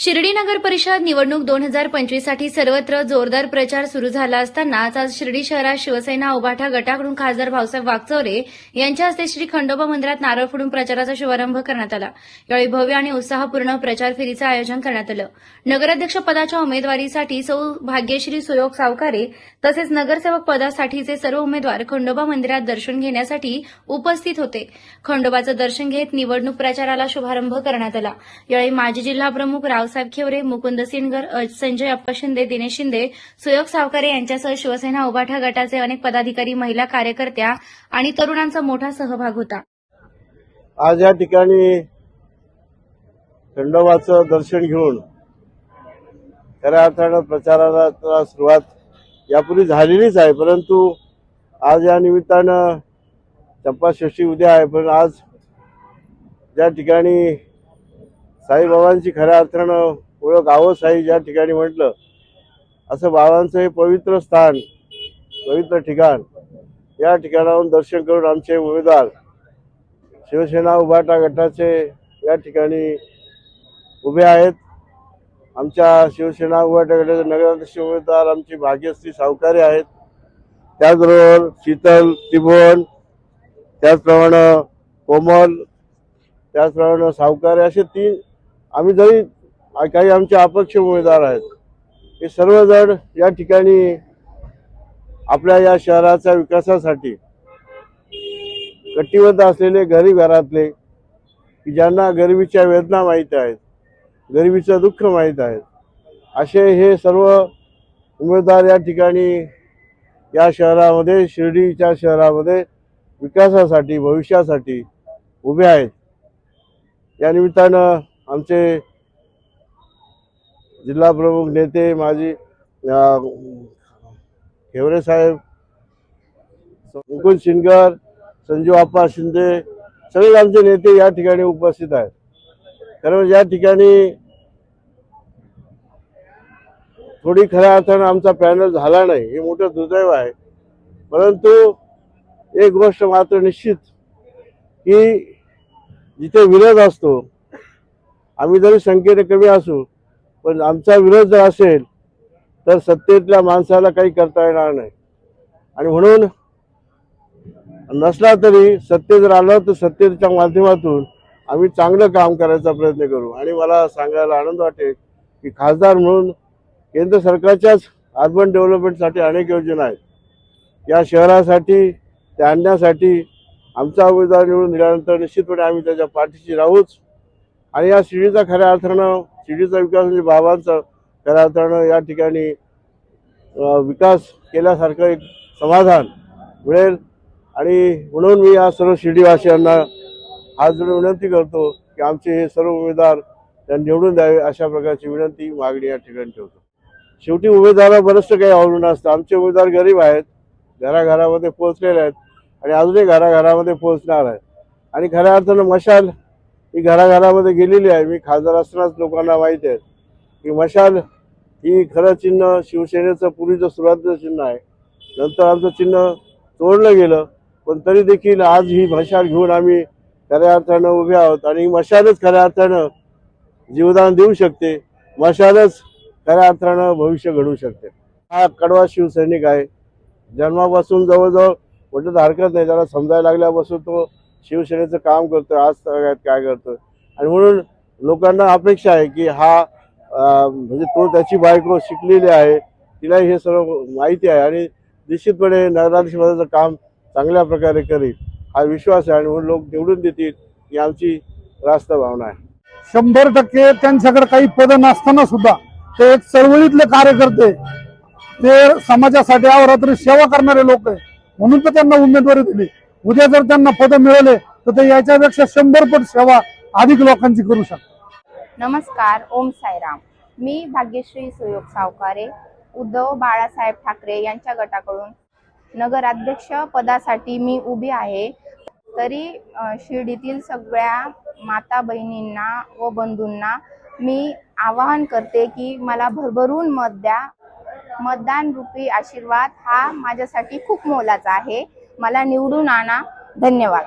शिर्डी नगर परिषद निवडणूक दोन हजार पंचवीससाठी सर्वत्र जोरदार प्रचार सुरू झाला असतानाच आज शिर्डी शहरात शिवसेना उभाठा गटाकडून खासदार भाऊसाहेब वागचौरे यांच्या हस्ते श्री खंडोबा मंदिरात नारळ फोडून प्रचाराचा शुभारंभ करण्यात आला. यावेळी भव्य आणि उत्साहपूर्ण प्रचार फेरीचं आयोजन करण्यात आलं. नगराध्यक्ष पदाच्या उमेदवारीसाठी सौ भाग्यश्री सुयोग सावकारे तसेच नगरसेवक पदासाठीचे सर्व उमेदवार खंडोबा मंदिरात दर्शन घेण्यासाठी उपस्थित होते. खंडोबाचं दर्शन घेत निवडणूक प्रचाराला शुभारंभ करण्यात आला. यावेळी माजी जिल्हा प्रमुख रावसाहेब खेवरे मुकुंद सिनगर संजय अप्पा शिंदे दिनेश शिंदे सुयोग सावकारे यांच्यासह शिवसेना उभाठा गटाचे अनेक पदाधिकारी महिला कार्यकर्त्या आणि तरुणांचा मोठा सहभाग होता. आज या ठिकाणी खंडोबाचं दर्शन घेऊन खऱ्या अर्थानं प्रचाराला सुरुवात यापूर्वी झालेलीच आहे परंतु आज या निमित्तानं चंपाषष्ठी उद्या आहे पण आज ज्या ठिकाणी साईबाबांची खऱ्या अर्थानं ओळख आहो साई ज्या ठिकाणी म्हटलं असं बाबांचं हे पवित्र स्थान पवित्र ठिकाण या ठिकाणाहून दर्शन करून आमचे उमेदवार शिवसेना उभाटा गटाचे या ठिकाणी उभे आहेत. आमच्या शिवसेना उभाटा गटाचे नगराध्यक्ष उमेदवार आमची भाग्यश्री सावकारे आहेत. त्याचबरोबर शीतल त्रिभुवन त्याचप्रमाणे कोमल त्याचप्रमाणे सावकारे असे तीन आम्ही जरी काही आमचे अपक्ष उमेदवार आहेत हे सर्वजण या ठिकाणी आपल्या या शहराच्या विकासासाठी कटिबद्ध असलेले गरीब घरातले की ज्यांना गरिबीच्या वेदना माहीत आहेत गरिबीचं दुःख माहीत आहेत असे हे सर्व उमेदवार या ठिकाणी या शहरामध्ये शिर्डीच्या शहरामध्ये विकासासाठी भविष्यासाठी उभे आहेत. या निमित्तानं आमचे जिल्हा प्रमुख नेते माजी अं, खेवरे साहेब मुकुंद शिनकर संजीव आप्पा शिंदे सगळे आमचे नेते या ठिकाणी उपस्थित आहेत. कारण म्हणजे या ठिकाणी थोडी खऱ्या अर्थानं आमचा पॅनल झाला नाही हे मोठं दुर्दैव आहे. परंतु एक गोष्ट मात्र निश्चित की जिथे विरोध असतो आम्ही जरी संख्येने कमी असू पण आमचा विरोध जर असेल तर सत्तेतल्या माणसाला काही करता येणार नाही. आणि म्हणून नसला तरी सत्ते जर आलं तर सत्तेच्या माध्यमातून आम्ही चांगलं काम करायचा प्रयत्न करू. आणि मला सांगायला आनंद वाटेल की खासदार म्हणून केंद्र सरकारच्याच अर्बन डेव्हलपमेंटसाठी अनेक योजना आहेत. या शहरासाठी त्या आणण्यासाठी आमचा उमेदवार निवडून दिल्यानंतर निश्चितपणे आम्ही त्याच्या पाठीशी राहूच आणि या शिडीचा खऱ्या अर्थानं शिडीचा विकास म्हणजे बाबांचा खऱ्या अर्थानं या ठिकाणी विकास केल्यासारखं एक समाधान मिळेल. आणि म्हणून मी या सर्व शिर्डीवासियांना हात जोडून विनंती करतो की आमचे हे सर्व उमेदवार त्यांनी निवडून द्यावे अशा प्रकारची विनंती मागणी या ठिकाणी ठेवतो. शेवटी उमेदवाराला बरंचसं काही अवलंबून असतं. आमचे उमेदवार गरीब आहेत घराघरामध्ये पोहोचलेले आहेत आणि अजूनही घराघरामध्ये पोहोचणार आहेत. आणि खऱ्या अर्थानं मशाल ही घराघरामध्ये गेलेली आहे. मी खासदार असतानाच लोकांना माहीत आहे की मशाल ही खरं चिन्ह शिवसेनेचं पूर्वीचं सुरुवातीचं चिन्ह आहे. नंतर आमचं चिन्ह तोडलं गेलं. पण तरी देखील आज ही मशाल घेऊन आम्ही खऱ्या अर्थानं उभे आहोत आणि मशालच खऱ्या अर्थानं जीवदान देऊ शकते. मशालच खऱ्या अर्थानं भविष्य घडवू शकते. हा कडवा शिवसैनिक आहे. जन्मापासून जवळजवळ म्हटलं तर हरकत नाही. त्याला समजायला लागल्यापासून तो शिवसेनेचं काम करतोय आज तगायत काय करतोय? आणि म्हणून लोकांना अपेक्षा आहे की हा म्हणजे तो त्याची बायको शिकलेली आहे तिला हे सर्व माहिती आहे आणि निश्चितपणे नगराध्यक्ष काम चांगल्या प्रकारे करेल हा विश्वास आहे आणि म्हणून लोक निवडून देतील ही आमची रास्त भावना आहे. शंभर टक्के त्यांच्याकडे काही पद नसताना सुद्धा ते एक चळवळीतले कार्यकर्ते ते समाजासाठी अहोरात्री सेवा करणारे लोक आहे म्हणून तर त्यांना उमेदवारी दिली. उद्या जर त्यांना पद मिळाले तर ते याच्यापेक्षा शंभर पट सेवा अधिक लोकांची करू शकतात. नमस्कार ओम साईराम. मी भाग्यश्री सुयोग सावकारे उद्धव बाळासाहेब ठाकरे यांच्या गटाकडून नगराध्यक्ष पदासाठी मी उभी आहे. तरी शिर्डीतील सगळ्या माता बहिणींना व बंधूंना मी आवाहन करते की मला भरभरून मत द्या. मतदान रूपी आशीर्वाद हा माझ्यासाठी खूप मोलाचा आहे. मला निवडून आणा धन्यवाद.